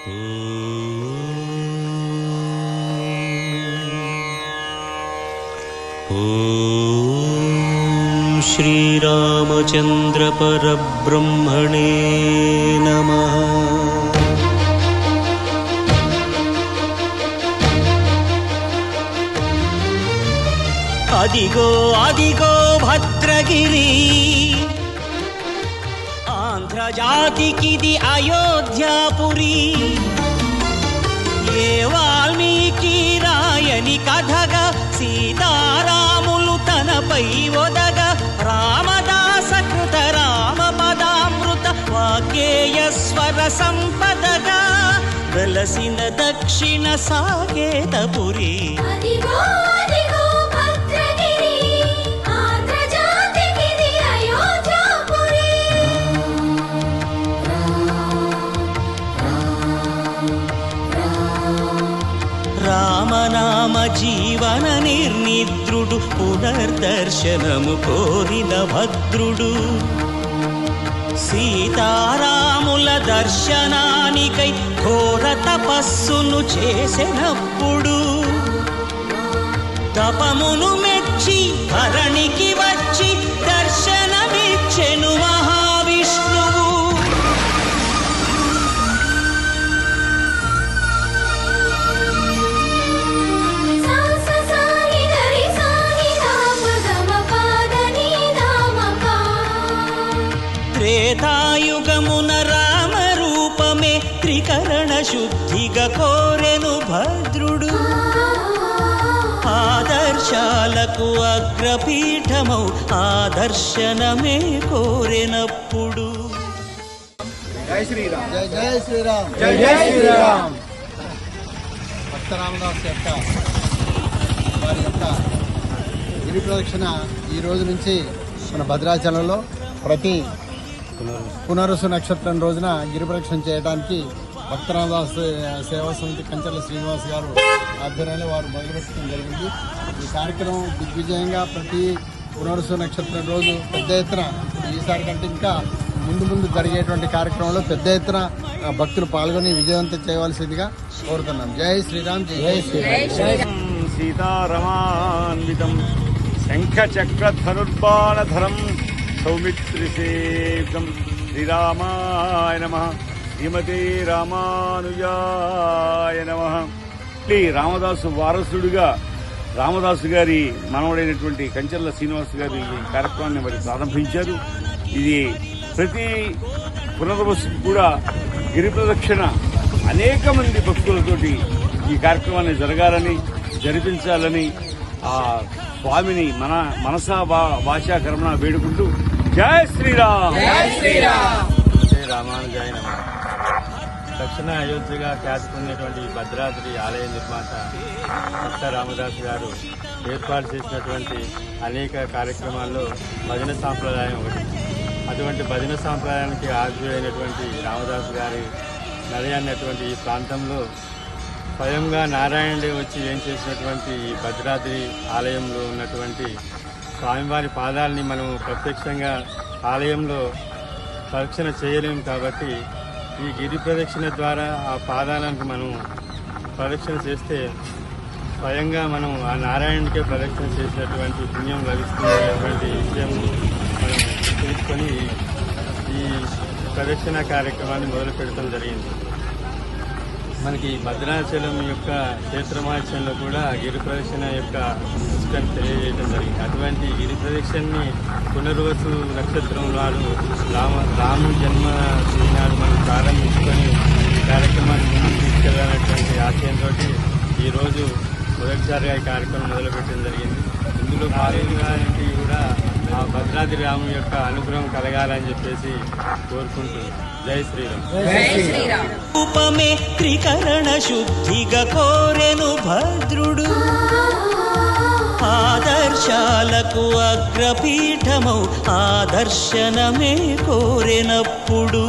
श्रीरामचन्द्रपरब्रह्मणे नमः। अधिको अधिको भद्रगिरी। జాతికిది అయోధ్యాపురి ఏ వాల్మీకి రాయని కథగా సీతారాములు తనపై ఒదగ రామదాస కృత రామ పదామృత వాగ్గేయ స్వర సంపదగా వెలసిన దక్షిణ సాకేతపురి అదిగో జీవన నిర్నిద్రుడు పునర్దర్శనము కోరిన భద్రుడు. సీతారాముల దర్శనానికై ఘోర తపస్సును చేసినప్పుడు తపమును మెచ్చి భరణికి త్రేతాయుగమున రామ రూపమే త్రికరణ శుద్ధిగా కోరెను భద్రుడు. ఆదర్శాలకు అగ్రపీఠమౌ ఆదర్శనమే కోరెనప్పుడు. జై శ్రీరామ్. జై జై శ్రీరామ్. జై జై శ్రీరామ్. భక్త రామదాస్ యొక్క వారి యొక్క గిరి ప్రదక్షిణ ఈ రోజు నుంచి మన భద్రాచలంలో ప్రతి పునరుసు నక్షత్రం రోజున గిరి ప్రదక్షిణ చేయడానికి భక్త రామదాస్ సేవా సమితి కంచెల శ్రీనివాస్ గారు ఆధ్వర్యంలో వారు మొదలుపెట్టడం జరిగింది. ఈ కార్యక్రమం దిగ్విజయంగా ప్రతి పునరుసు నక్షత్రం రోజు పెద్ద ఎత్తున ఈసారి కంటే ఇంకా ముందు ముందు జరిగేటువంటి కార్యక్రమంలో పెద్ద ఎత్తున భక్తులు పాల్గొని విజయవంతం చేయవలసిందిగా కోరుతున్నాం. జై శ్రీరామ్. జై శ్రీరామ్. సీతారమాన్వితం శంఖచక్రధనుర్బాణధరం. సౌమిత్రిసేకం శ్రీరామాయ నమ. శ్రీమతే రామానుజాయ నమ. రామదాసు వారసుడుగా రామదాసు గారి మనవడైనటువంటి కంచెల్ల శ్రీనివాస్ గారి ఈ కార్యక్రమాన్ని మరి ప్రారంభించారు. ఇది ప్రతి పునర్వసు కూడా గిరి ప్రదక్షిణ అనేక మంది భక్తులతోటి ఈ కార్యక్రమాన్ని జరగాలని జరిపించాలని ఆ స్వామిని మన మనసా వా- వాచా కర్మణ వేడుకుంటూ జై శ్రీరామ్. శ్రీ రామానుజాయ నమః. దక్షిణ అయోధ్యగా ఖ్యాతి పొందినటువంటి ఈ భద్రాద్రి ఆలయ నిర్మాత భక్త రామదాస్ గారు ఏర్పాటు చేసినటువంటి అనేక కార్యక్రమాల్లో భజన సాంప్రదాయం ఒకటి. అటువంటి భజన సాంప్రదాయానికి ఆద్యుడైనటువంటి రామదాస్ గారి నది అన్నటువంటి ఈ ప్రాంతంలో స్వయంగా నారాయణుడే వచ్చి ఏం చేసినటువంటి ఈ భద్రాద్రి ఆలయంలో ఉన్నటువంటి స్వామివారి పాదాలని మనం ప్రత్యక్షంగా ఆలయంలో ప్రదక్షిణ చేయలేము కాబట్టి ఈ గిరి ప్రదక్షిణ ద్వారా ఆ పాదాలకు మనం ప్రదక్షిణ చేస్తే స్వయంగా మనం ఆ నారాయణుడికే ప్రదక్షిణ చేసినటువంటి పుణ్యం లభిస్తున్నటువంటి విషయం మనం తెలుసుకొని ఈ ప్రదక్షిణ కార్యక్రమాన్ని మొదలు పెడతాం జరిగింది. మనకి భద్రాచలం యొక్క క్షేత్రమాచంలో కూడా గిరి ప్రదక్షిణ యొక్క ఇష్టం తెలియజేయడం జరిగింది. అటువంటి గిరి ప్రదక్షిణని పునర్వసు నక్షత్రం నాడు రామ రాము జన్మ నాడు మనం ప్రారంభించుకొని కార్యక్రమాన్ని ముందుకు తీసుకెళ్ళాలనేటువంటి ఆశయంతో ఈరోజు మొదటిసారిగా ఈ కార్యక్రమం మొదలుపెట్టడం జరిగింది. ఇందులో పాల్గొనడానికి కూడా ఆ భద్రాద్రి రాము యొక్క అనుగ్రహం కలగాలని చెప్పేసి కోరుకుంటున్నాం. జై శ్రీరామ్. రూపమే త్రికరణ శుద్ధిగా కోరెను భద్రుడు. ఆదర్శాలకు అగ్రపీఠమౌ ఆదర్శనమే కోరెనప్పుడు.